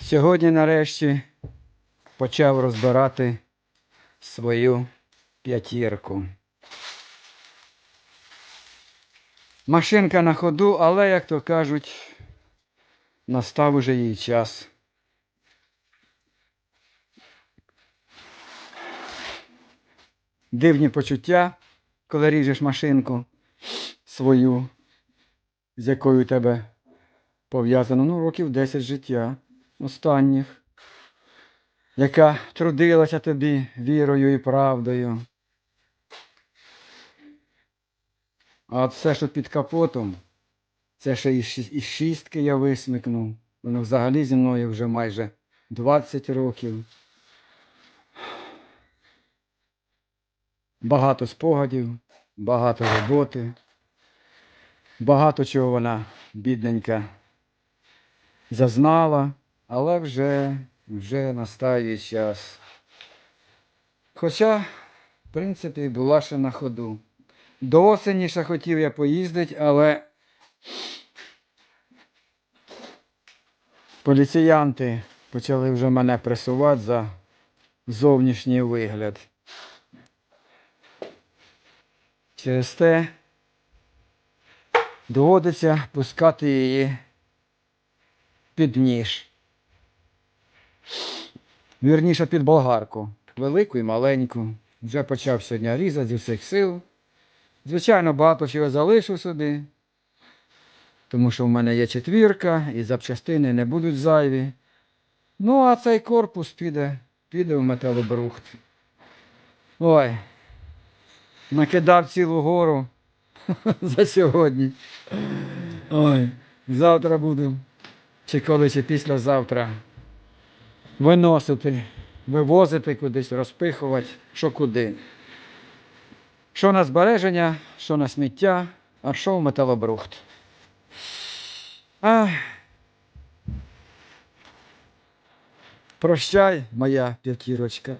Сьогодні нарешті почав розбирати свою п'ятірку. Машинка на ходу, але, як то кажуть, настав уже її час. Дивні почуття, коли ріжеш машинку свою, з якою тебе пов'язано ну, років 10 життя останніх, яка трудилася тобі вірою і правдою. А все, що під капотом, це ще із, шістки я висмикнув. Воно взагалі зі мною вже майже 20 років. Багато спогадів, багато роботи, багато чого вона, бідненька, зазнала, але вже, вже настає час. Хоча, в принципі, була ще на ходу. До осені ще хотів я поїздити, але поліціянти почали вже мене пресувати за зовнішній вигляд. Через те доводиться пускати її під ніж. Вірніше під болгарку. Велику і маленьку. Вже почав сьогодні різати зі всіх сил. Звичайно, багато чого залишив собі, тому що в мене є четвірка і запчастини не будуть зайві. Ну, а цей корпус піде, піде в металобрухт. Ой, накидав цілу гору за сьогодні. Ой, завтра буду, чи коли, чи післязавтра виносити, вивозити кудись, розпихувати, що куди. Що на збереження, що на сміття, а що в металобрухт. Ах. Прощай, моя п'ятірочка.